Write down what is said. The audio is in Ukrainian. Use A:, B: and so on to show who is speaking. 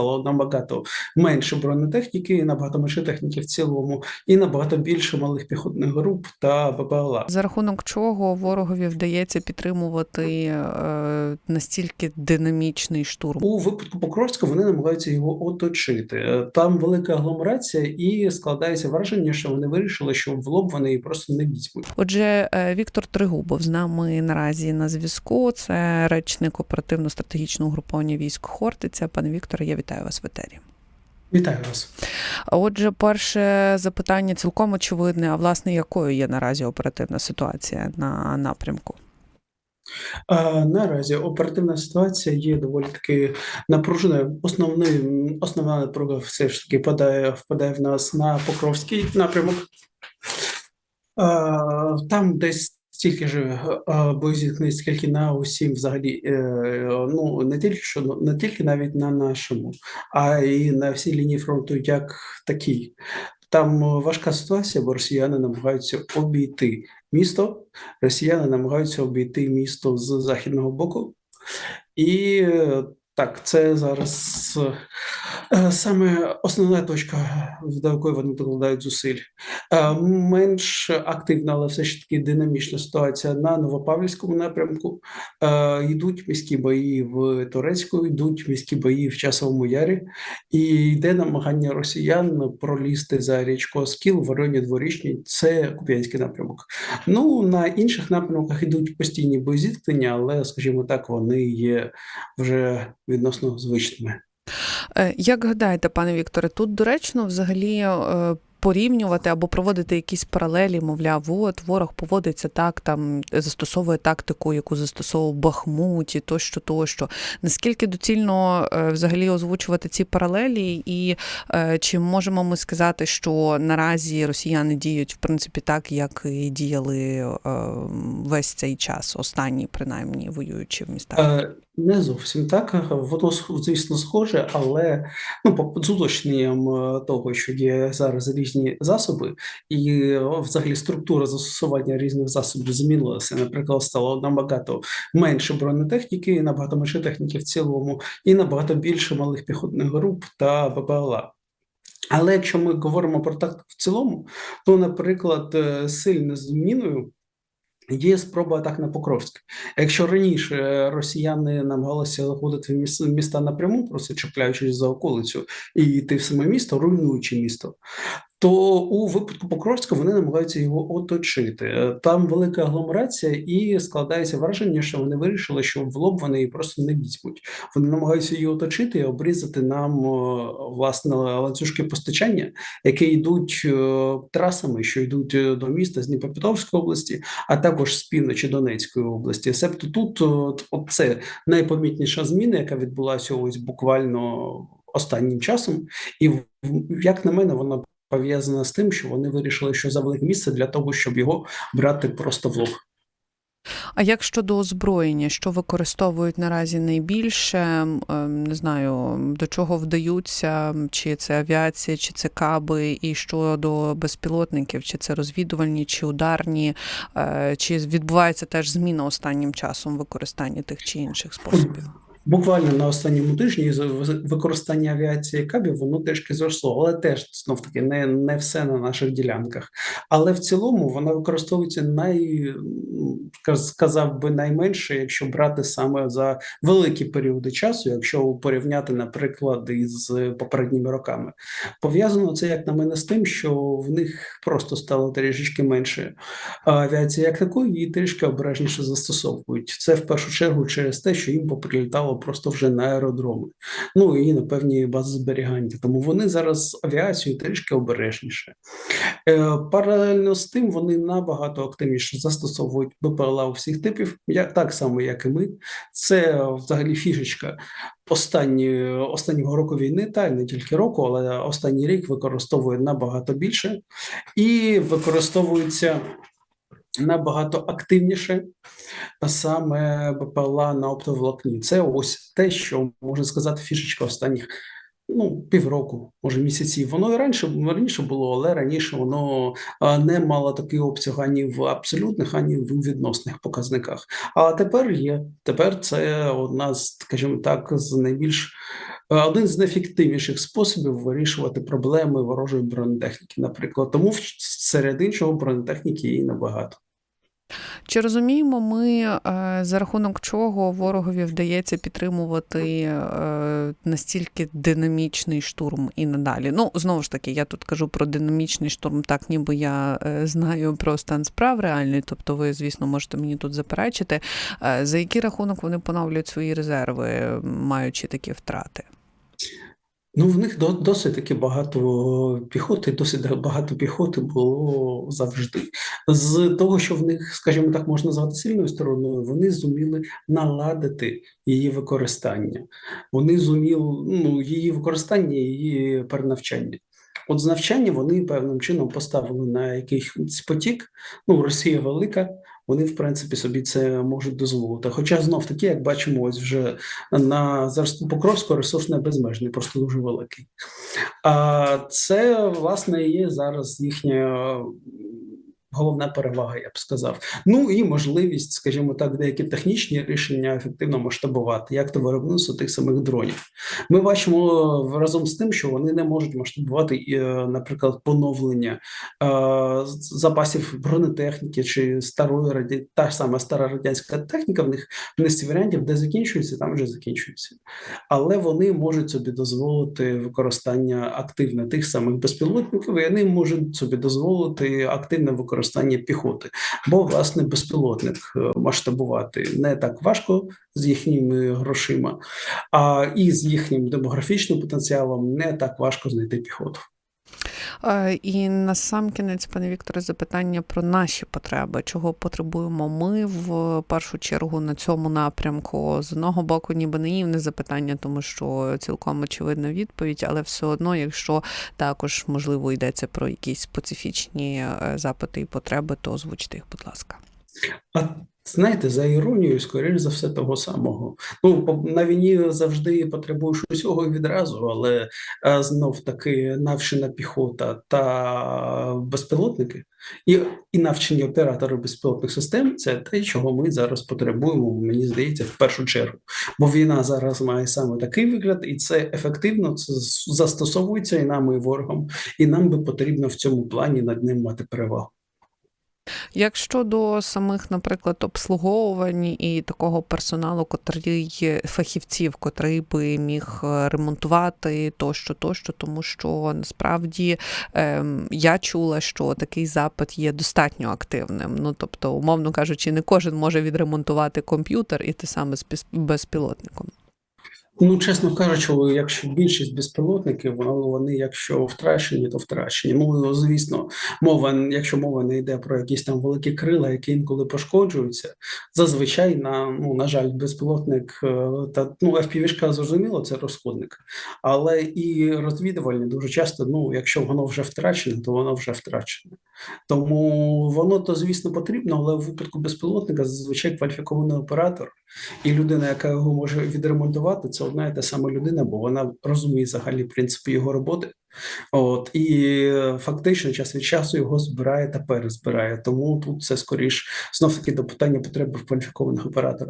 A: стало набагато менше бронетехніки, набагато менше техніки в цілому, і набагато більше малих піхотних груп та БПЛА.
B: За рахунок чого ворогові вдається підтримувати е, настільки динамічний штурм?
A: У випадку Покровська вони намагаються його оточити. Е, Там велика агломерація, і складається враження, що вони вирішили, що в лоб вони її просто не візьмуть.
B: Отже, е, Віктор Тригубов з нами наразі на зв'язку. Це речник оперативно-стратегічного угруповання військ Хортиця. Пане Вікторе, я вітаю вас в етері.
A: Вітаю вас.
B: Отже, перше запитання цілком очевидне. А власне, якою є наразі оперативна ситуація на напрямку?
A: Наразі оперативна ситуація є доволі таки напруженою. Основний основна напруга все ж таки впадає, впадає в нас на Покровський напрямок. Там десь стільки ж а, боєзіткнень, скільки на усім взагалі, е, ну не тільки що ну, не тільки навіть на нашому, а й на всій лінії фронту, як такій. Там е, важка ситуація, бо росіяни намагаються обійти місто. Росіяни намагаються обійти місто з західного боку. І е, так, це зараз е, саме основна точка, до якої вони докладають зусиль. Е, Менш активна, але все ж таки динамічна ситуація на Новопавлівському напрямку. Е, Йдуть міські бої в Турецьку, йдуть міські бої в Часовому Ярі, і йде намагання росіян пролізти за річку Оскіл, Вороні Дворічні. Це Куп'янський напрямок. Ну на інших напрямках йдуть постійні боєзіткнення, але, скажімо так, вони є вже відносно звичними.
B: Е, Як гадаєте, пане Вікторе, тут доречно взагалі е, порівнювати або проводити якісь паралелі, мовляв, от ворог поводиться так, там застосовує тактику, яку застосовував в Бахмуті, тощо, тощо. Наскільки доцільно е, взагалі озвучувати ці паралелі, і чи можемо ми сказати, що наразі росіяни діють в принципі так, як і діяли весь цей час, останні принаймні воюючи в містах?
A: Не зовсім так. Воно звісно схоже, але ну по з уточненням е, того, що є зараз різні засоби, і е, взагалі структура застосування різних засобів змінилася. Наприклад, стало набагато менше бронетехніки, набагато менше техніки в цілому, і набагато більше малих піхотних груп та БПЛА. Але якщо ми говоримо про тактику в цілому, то, наприклад, е, сильною зміною є спроба атак на Покровськ. Якщо раніше е, росіяни намагалися заходити в міста напряму, просто чіпляючись за околицю, і йти в саме місто, руйнуючи місто, то у випадку Покровська вони намагаються його оточити. Е, Там велика агломерація, і складається враження, що вони вирішили, що в лоб вони її просто не візьмуть. Вони намагаються її оточити і обрізати нам е, власне ланцюжки постачання, які йдуть е, трасами, що йдуть до міста з Дніпропетровської області, а також з півночі Донецької області. Себто тут це найпомітніша зміна, яка відбулася ось буквально останнім часом, і як на мене, вона пов'язана з тим, що вони вирішили, що завелик місце для того, щоб його брати просто в лоб.
B: А як щодо озброєння, що використовують наразі найбільше? Ем, Не знаю, до чого вдаються, чи це авіація, чи це каби, і щодо безпілотників, чи це розвідувальні, чи ударні, е, чи відбувається теж зміна останнім часом використання тих чи інших способів?
A: Буквально на останньому тижні використання авіації кабів воно трішки зросло, але теж знов таки не, не все на наших ділянках. Але в цілому вона використовується най сказав би найменше, якщо брати саме за великі періоди часу, якщо порівняти, наприклад, із попередніми роками. Пов'язано це, як на мене, з тим, що в них просто стало трішечки менше авіації як такої, і трішки обережніше застосовують. Це в першу чергу через те, що їм поприлітало просто вже на аеродроми, ну і на певні бази зберігання. Тому вони зараз авіацію трішки обережніше. Е, Паралельно з тим вони набагато активніше застосовують БПЛА у всіх типів, як так само, як і ми. Це взагалі фішечка останні, останнього року війни, та й не тільки року, але останній рік використовує набагато більше і використовується набагато активніше саме БПЛА на оптоволокні. Це ось те, що можна сказати, фішечка останніх ну, півроку, може місяців. Воно і раніше раніше було, але раніше воно не мало такий обсяг ані в абсолютних, ані в відносних показниках. А тепер є. Тепер це одна з, скажімо так, з найбільш е, один з найефективніших способів вирішувати проблеми ворожої бронетехніки, наприклад. Тому серед іншого бронетехніки її набагато.
B: Чи розуміємо ми, е, за рахунок чого ворогові вдається підтримувати е, настільки динамічний штурм і надалі? Ну, знову ж таки, я тут кажу про динамічний штурм, так ніби я е, знаю про стан справ реальний, тобто ви, звісно, можете мені тут заперечити. За який рахунок вони поновлюють свої резерви, маючи такі втрати?
A: Ну, в них досить таки багато піхоти, досить багато піхоти було завжди. З того, що в них, скажімо так, можна назвати сильною стороною, вони зуміли наладити її використання. Вони зуміли ну, її використання, її перенавчання. От з навчання вони певним чином поставили на якийсь потік. Ну, Росія велика, вони, в принципі, собі це можуть дозволити. Хоча знов таки, як бачимо, ось вже на зараз Покровського ресурс не безмежний, просто дуже великий. А це, власне, є зараз їхня головна перевага, я б сказав. Ну і можливість, скажімо так, деякі технічні рішення ефективно масштабувати, як то виробництво тих самих дронів. Ми бачимо разом з тим, що вони не можуть масштабувати, е, наприклад, поновлення е, запасів бронетехніки чи старої раді... та сама стара радянська техніка в них низці варіантів, де закінчується, там вже закінчується але вони можуть собі дозволити використання активне тих самих безпілотників, і вони можуть собі дозволити активне використання піхоти. Бо власне безпілотник е, масштабувати не так важко з їхніми грошима, а і з їхнім демографічним потенціалом не так важко знайти піхоту.
B: Е, І на сам кінець, пане Вікторе, запитання про наші потреби. Чого потребуємо ми в першу чергу на цьому напрямку? З одного боку, ніби наївне запитання, тому що цілком очевидна відповідь, але все одно, якщо також можливо йдеться про якісь специфічні е, запити і потреби, то озвучте їх, будь ласка.
A: Знаєте, за іронією, скоріш за все, того самого. Ну, на війні завжди потребуєш усього відразу, але е, знов таки навчена піхота та безпілотники і, і навчені оператори безпілотних систем це те, чого ми зараз потребуємо, мені здається, в першу чергу. Бо війна зараз має саме такий вигляд, і це ефективно це застосовується і нам, і ворогом, і нам би потрібно в цьому плані над ним мати перевагу.
B: Як щодо самих, наприклад, обслуговувань і такого персоналу, котрий фахівців, котрий би міг е, ремонтувати тощо, тощо, тому що насправді ем, я чула, що такий запит є достатньо активним. Ну тобто, умовно кажучи, не кожен може відремонтувати комп'ютер і те саме з безпілотником.
A: Ну, чесно кажучи, якщо більшість безпілотників, вони, вони якщо втрачені, то втрачені. Ну, звісно, мова, якщо мова не йде про якісь там великі крила, які інколи пошкоджуються, зазвичай на, ну, на жаль, безпілотник е, та ну, FPV-шка, зрозуміло, це розходник, але і розвідувальні дуже часто, ну, якщо воно вже втрачене, то воно вже втрачене. Тому воно то, звісно, потрібно, але в випадку безпілотника зазвичай кваліфікований оператор і людина, яка його може відремонтувати, це одна і та сама людина, бо вона розуміє взагалі принципи його роботи. От і е, фактично час від часу його збирає та перезбирає. Тому тут це скоріш знов таки до питання потреби в кваліфікованих операторах.